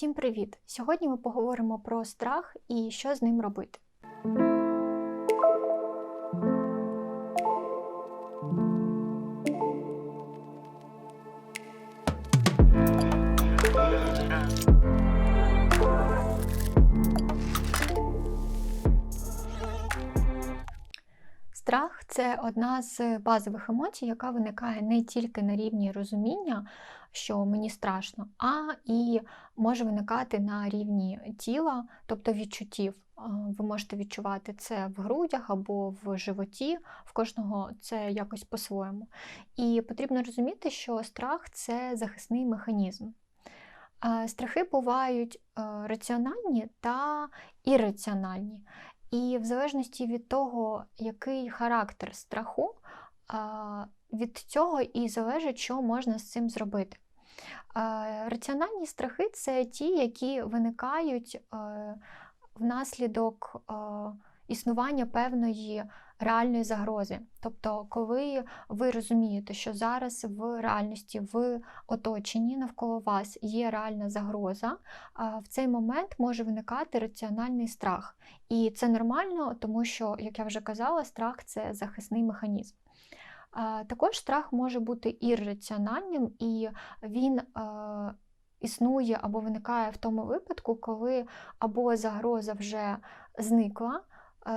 Всім привіт! Сьогодні ми поговоримо про страх і що з ним робити. Це одна з базових емоцій, яка виникає не тільки на рівні розуміння, що мені страшно, а і може виникати на рівні тіла, тобто відчуттів. Ви можете відчувати це в грудях або в животі, в кожного це якось по-своєму. І потрібно розуміти, що страх це захисний механізм. Страхи бувають е, раціональні та ірраціональні. І в залежності від того, який характер страху, від цього і залежить, що можна з цим зробити. Раціональні страхи це ті, які виникають е, внаслідок е, існування певної реальної загрози. Тобто, коли ви розумієте, що зараз в реальності, в оточенні навколо вас є реальна загроза, в цей момент може виникати раціональний страх. І це нормально, тому що, як я вже казала, страх це захисний механізм. Також страх може бути ірраціональним, і він існує або виникає в тому випадку, коли або загроза вже зникла,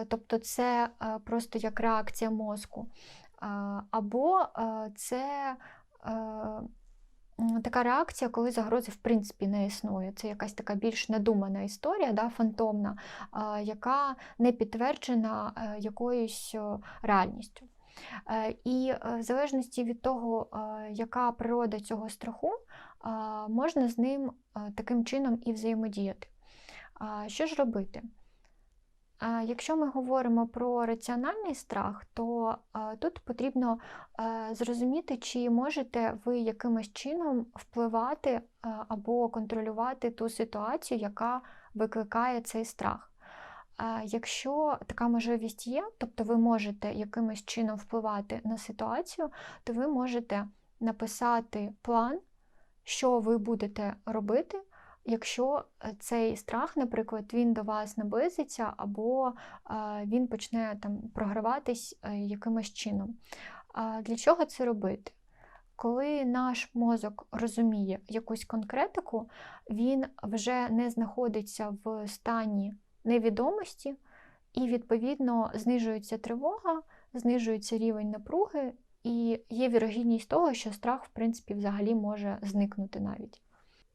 тобто це е, просто як реакція мозку. Е, або це така реакція, коли загрози в принципі не існує. Це якась така більш надумана історія, да, фантомна, яка не підтверджена якоюсь реальністю. І в залежності від того, яка природа цього страху, можна з ним таким чином і взаємодіяти. Що ж робити? Якщо ми говоримо про раціональний страх, то тут потрібно зрозуміти, чи можете ви якимось чином впливати або контролювати ту ситуацію, яка викликає цей страх. Якщо така можливість є, тобто ви можете якимось чином впливати на ситуацію, то ви можете написати план, що ви будете робити якщо е, цей страх, наприклад, він до вас наблизиться, або е, він почне там програватись е, якимось чином. Для чого це робити? Коли наш мозок розуміє якусь конкретику, він вже не знаходиться в стані невідомості, і, відповідно, знижується тривога, знижується рівень напруги, і є вірогідність того, що страх, в принципі, взагалі може зникнути навіть.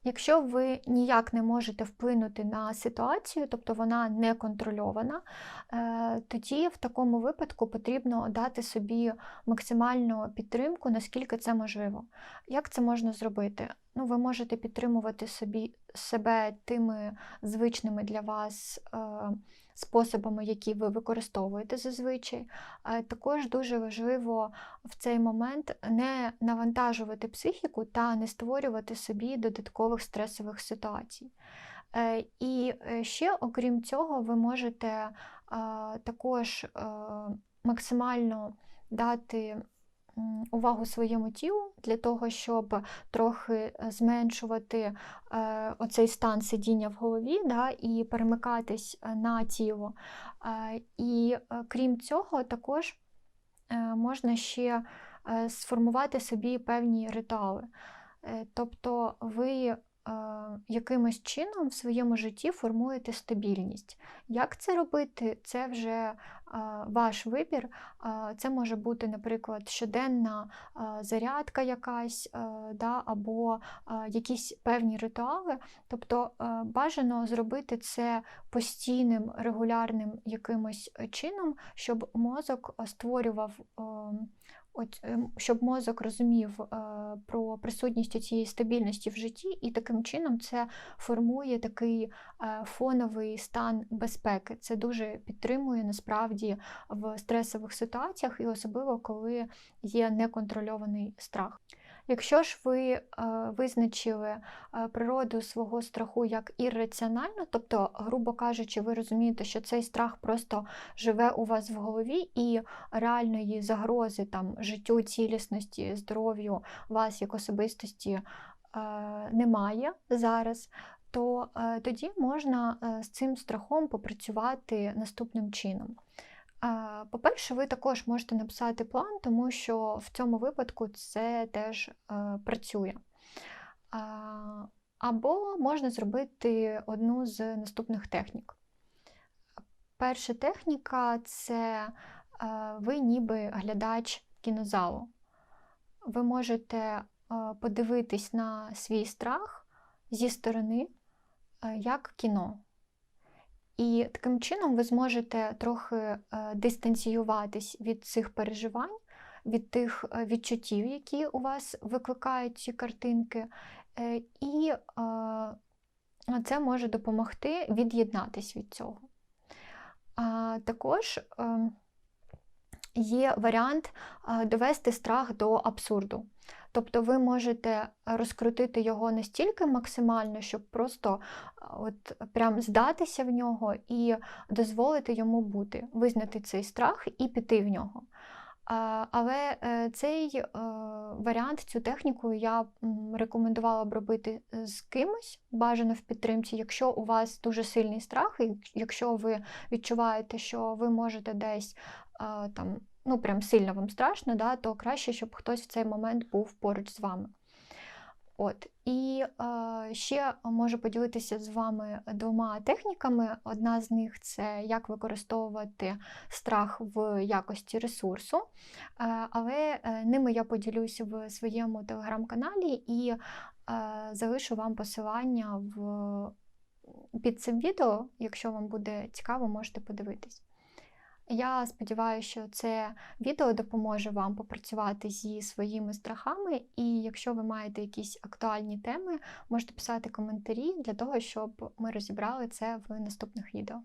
Якщо ви ніяк не можете вплинути на ситуацію, тобто вона не контрольована, е, тоді в такому випадку потрібно дати собі максимальну підтримку, наскільки це можливо. Як це можна зробити? Ну, Ви можете підтримувати собі, себе тими звичними для вас. Способами, які ви використовуєте зазвичай. Також дуже важливо в цей момент не навантажувати психіку та не створювати собі додаткових стресових ситуацій. Е, і е, ще, окрім цього, ви можете також е, максимально дати увагу своєму тілу для того, щоб трохи е, зменшувати е, оцей стан сидіння в голові да, і перемикатись е, на тіло. І крім цього, також можна ще сформувати собі певні ритуали. Тобто ви якимось чином в своєму житті формуєте стабільність. Як це робити, це вже ваш вибір. Це може бути, наприклад, щоденна зарядка якась, або якісь певні ритуали. Тобто бажано зробити це постійним, регулярним якимось чином, щоб мозок створював ем, щоб мозок розумів е, про присутність цієї стабільності в житті, і таким чином це формує такий е, фоновий стан безпеки. Це дуже підтримує насправді в стресових ситуаціях, і особливо коли є неконтрольований страх. Якщо ж ви е, визначили е, природу свого страху як ірраціонально, тобто, грубо кажучи, ви розумієте, що цей страх просто живе у вас в голові і реальної загрози там життю, цілісності, здоров'ю вас як особистості е, немає зараз, то тоді можна з цим страхом попрацювати наступним чином. По-перше, ви також можете написати план, тому що в цьому випадку це теж е, працює. Або можна зробити одну з наступних технік. Перша техніка це е, ви ніби глядач кінозалу. Ви можете е, подивитись на свій страх зі сторони як кіно. І таким чином ви зможете трохи е, дистанціюватись від цих переживань, від тих е, відчуттів, які у вас викликають ці картинки. Е, І це може допомогти від'єднатись від цього. Також є варіант довести страх до абсурду. Тобто ви можете розкрутити його настільки максимально, щоб просто е, от прям здатися в нього і дозволити йому бути, визнати цей страх і піти в нього. Але е, цей е, варіант, цю техніку я рекомендувала б робити з кимось, бажано в підтримці, якщо у вас дуже сильний страх, і якщо ви відчуваєте, що ви можете десь е, там, ну прям сильно вам страшно, да, то краще, щоб хтось в цей момент був поруч з вами. От. І е, ще можу поділитися з вами двома техніками. Одна з них це як використовувати страх в якості ресурсу, е, але е, ними я поділюсь в своєму телеграм-каналі і е, залишу вам посилання в, під цим відео. Якщо вам буде цікаво, можете подивитись. Я сподіваюся, що це відео допоможе вам попрацювати зі своїми страхами, і якщо ви маєте якісь актуальні теми, можете писати коментарі для того, щоб ми розібрали це в наступних відео.